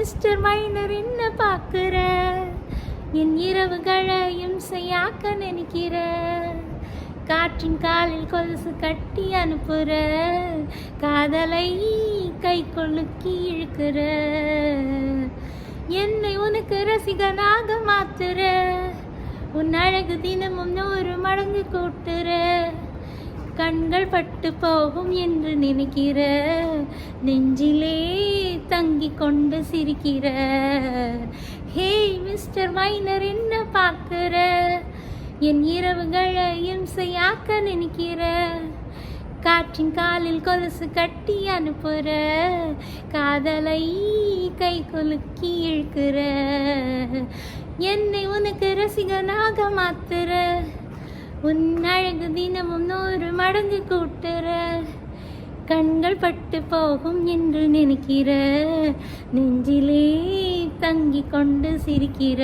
Mister minor என்ன பார்க்குற? என் இரவுகளையும் செய்யாக்க நினைக்கிற? காற்றின் காலில் கொலுசு கட்டி அனுப்புற? காதலை கை கொழுக்கி இழுக்கிற? என்னை உனக்கு ரசிகனாக மாத்துற? உன் அழகு தினமும் நூறு மடங்கு கூட்டுற? கண்கள் பட்டு போகும் என்று நினைக்கிற? நெஞ்சில் தங்கி கொண்டு சிரிக்கிற. ஹே மிஸ்டர் மைனர் என்ன பார்க்கிற? என் இரவுகளை இம்சையாக்க நினைக்கிற. காற்றின் காலில் கொலுசு கட்டி அனுப்புற. காதலை கை கொலுக்கி இழுக்கிற. என்னை உனக்கு ரசிகனாக மாத்துற. உன் அழகு தினமும் நூறு மடங்கு கூட்டுற. கண்கள் பட்டு போகும் என்று நினைக்கிற நெஞ்சிலே தங்கி கொண்டு சிரிக்கிற.